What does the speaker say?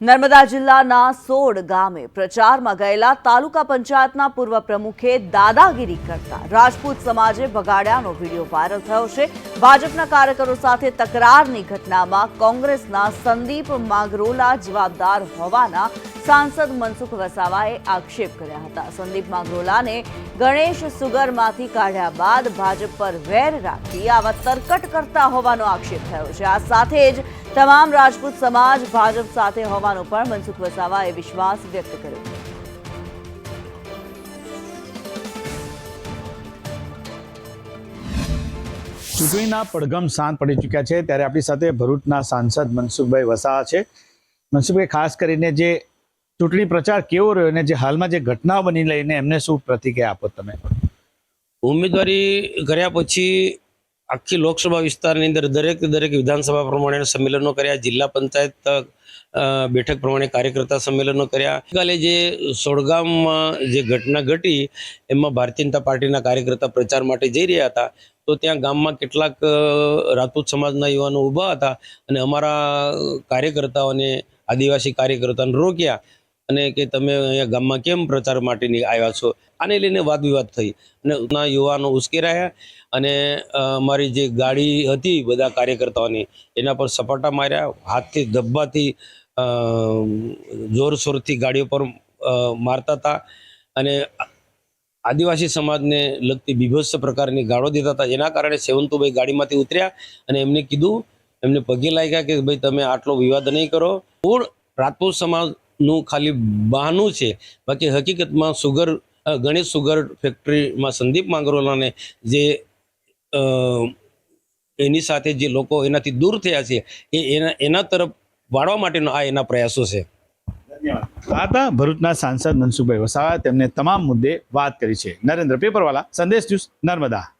નર્મદા જિલ્લાના સોડ ગામે પ્રચારમાં ગયેલા તાલુકા પંચાયતના પૂર્વ પ્રમુખે દાદાગીરી કરતા રાજપૂત સમાજે બગાડ્યાનો વીડિયો વાયરલ થયો છે. ભાજપના કાર્યકરો સાથે તકરારની ઘટનામાં કોંગ્રેસના સંદીપ માગરોલા જવાબદાર હોવાના સાંસદ મનસુખ વસાવાએ આક્ષેપ કર્યા હતા. સંદીપ માગરોલાને ગણેશ સુગરમાંથી કાઢ્યા બાદ ભાજપ પર વેર રાખી આવા તરકટ કરતા હોવાનો આક્ષેપ થયો છે. આ સાથે જ તમામ રાજપૂત સમાજ ભાજપ સાથે હોવાનો પણ મનસુખ વસાવાએ વિશ્વાસ વ્યક્ત કર્યો. ચૂંટણીના પડઘમ શાંત પડી ચૂક્યા છે ત્યારે આપણી સાથે ભરૂચના સાંસદ મનસુખભાઈ વસાવા છે. મનસુખભાઈ, ખાસ કરીને જે ચૂંટણી પ્રચાર કેવો રહ્યો અને જે હાલમાં જે ઘટનાઓ બની લઈને એમને શું પ્રતિક્રિયા આપો તમે? ઉમેદવારી કર્યા પછી આખી લોકસભા વિસ્તારની અંદર દરેક દરેક વિધાનસભા પ્રમાણે સંમેલનો કર્યા, જિલ્લા પંચાયત બેઠક પ્રમાણે કાર્યકર્તા સંમેલનો કર્યા. ગઈકાલે જે સોળગામમાં જે ઘટના ઘટી, એમાં ભારતીય જનતા પાર્ટીના કાર્યકર્તા પ્રચાર માટે જઈ રહ્યા હતા. તો ત્યાં ગામમાં કેટલાક રાજપૂત સમાજના યુવાનો ઊભા હતા અને અમારા કાર્યકર્તાઓને, આદિવાસી કાર્યકર્તાઓને રોક્યા અને કે તમે અહીંયા ગામમાં કેમ પ્રચાર માટેની આવ્યા છો? આને લઈને વાદ વિવાદ થઈ અને યુવાનો ઉશ્કેરાયા અને મારી જે ગાડી હતી બધા કાર્યકર્તાઓની એના પર સપાટા માર્યા, હાથથી ધબ્બાથી જોરશોરથી ગાડીઓ પર મારતા હતા અને આદિવાસી સમાજને લગતી બીભત્સ પ્રકારની ગાળો દેતા હતા. એના કારણે સેવંતુભાઈ ગાડીમાંથી ઉતર્યા અને એમને કીધું, એમને પગે લાગ્યા કે ભાઈ તમે આટલો વિવાદ નહીં કરો. મૂળ રાજપૂત સમાજનું ખાલી બહાનું છે. બાકી હકીકતમાં સુગર ગણેશ સુગર ફેક્ટરીમાં સંદીપ માંગરોલાને જે એની સાથે જે લોકો એનાથી દૂર થયા છે, એ એના એના તરફ વાળવા માટેનો આ એના પ્રયાસો છે. હતા ભરૂચના સાંસદ મનસુખભાઈ વસાવા તેમને તમામ મુદ્દે વાત કરી છે. નરેન્દ્ર, પેપરવાલા, સંદેશ ન્યૂઝ નર્મદા.